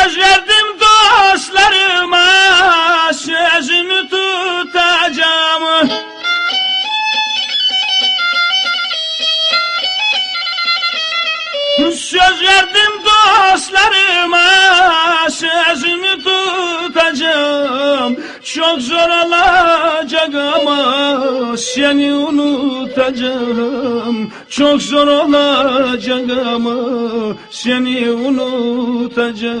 Söz Söz verdim dostlarıma sözümü tutacağım. Çok zor olacak ama seni unutacağım. Çok zor olacak ama seni unutacağım.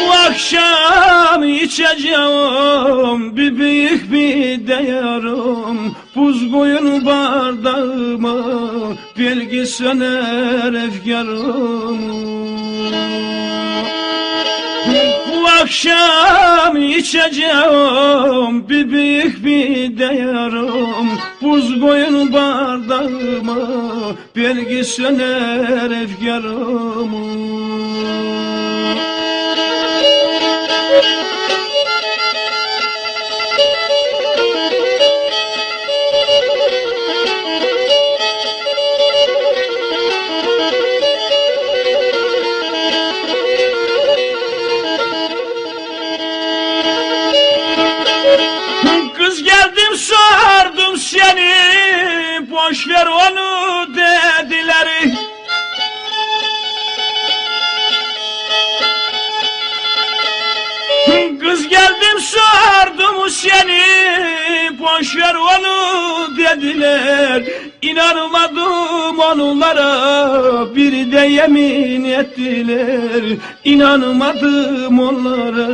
Bu akşam içeceğim bir büyük bir değerim Buz koyun bardağıma bilgi söner efkarım Bu akşam içeceğim bir büyük bir değerim Buz koyun bardağıma bilgi söner efkarım Boş ver onu dediler. Kız geldim sordum seni Boş ver onu dediler. İnanmadım onlara Bir de yemin ettiler. İnanmadım onlara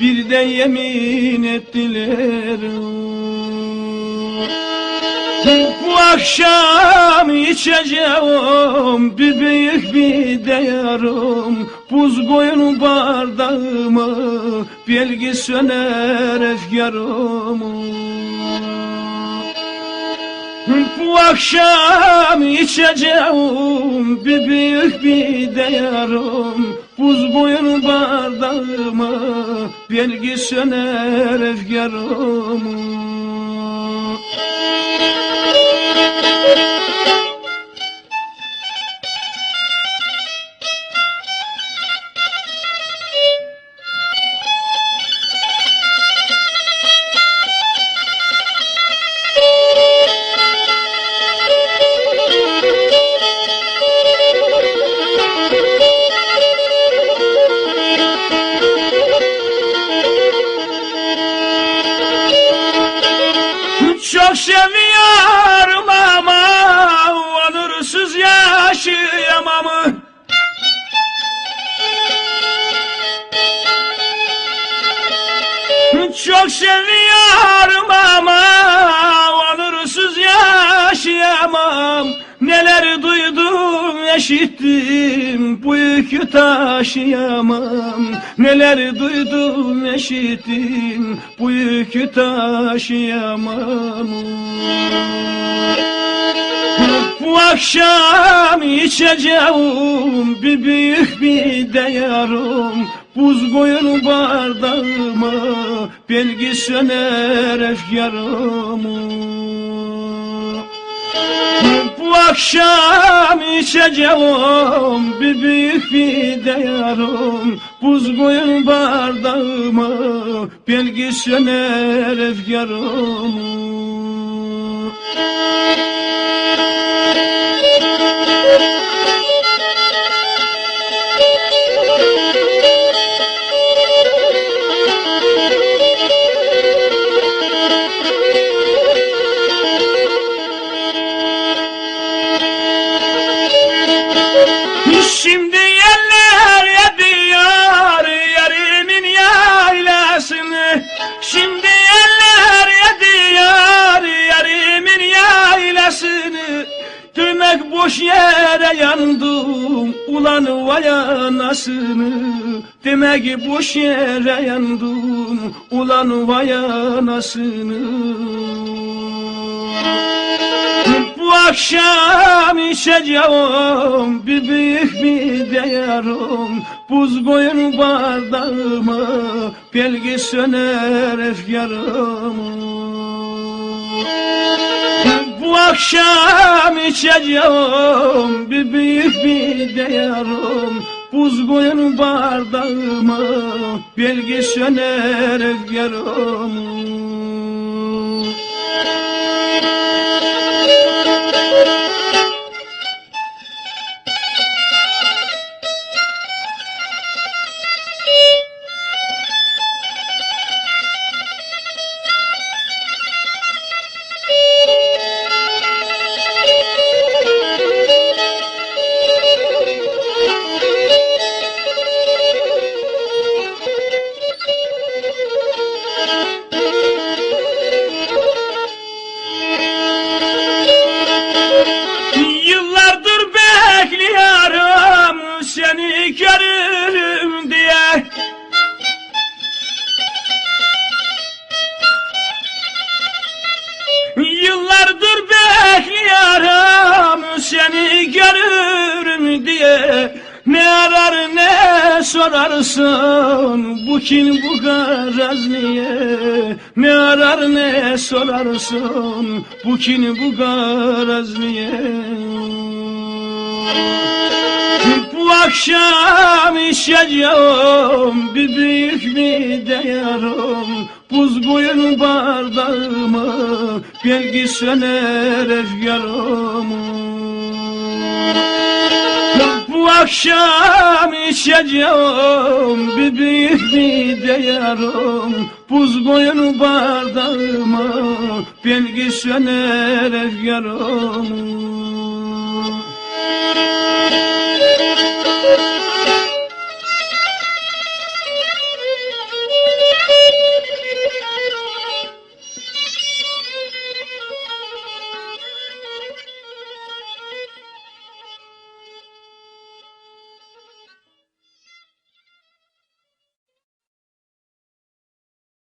Bir de yemin ettiler akşam içeceğim bir büyük bir değerim Buz koyun bardağıma bilgi söner efkarım. Bu akşam içeceğim bir büyük bir değerim Buz koyun bardağıma bilgi söner efkarım seviyorum ama onursuz yaşayamam. Çok seviyorum ama eşittim bu yükü taşıyamam. Neler duydum eşittim bu yükü taşıyamam. Bu akşam içeceğim bir büyük bir değerim Buz koyun bardağıma bilgi söner efkarım akşam içeceğim bir büyük bir değerim Buz koyun bardağıma bilgi söner efkarım boş yere yandım ulan vay anasını. Demek boş yere yandım ulan vay anasını. Bu akşam içeceğim bir büyük bir değerim. Buz koyun bardağıma bilgi söner efkarım akşam içeceğim bir büyük bir değerim Buz koyun bardağıma belge söner seni görürüm diye Ne arar ne sorarsın? Bu kim bu garaz niye? Ne arar ne sorarsın? Bu kim bu garaz niye? Bu akşam içeceğim bir büyük bir değerim Buz koyun bardağıma belki söner efkarım Bu akşam içeceğim bir büyük bir değerim Buz koyun bardağıma belki söner efkarım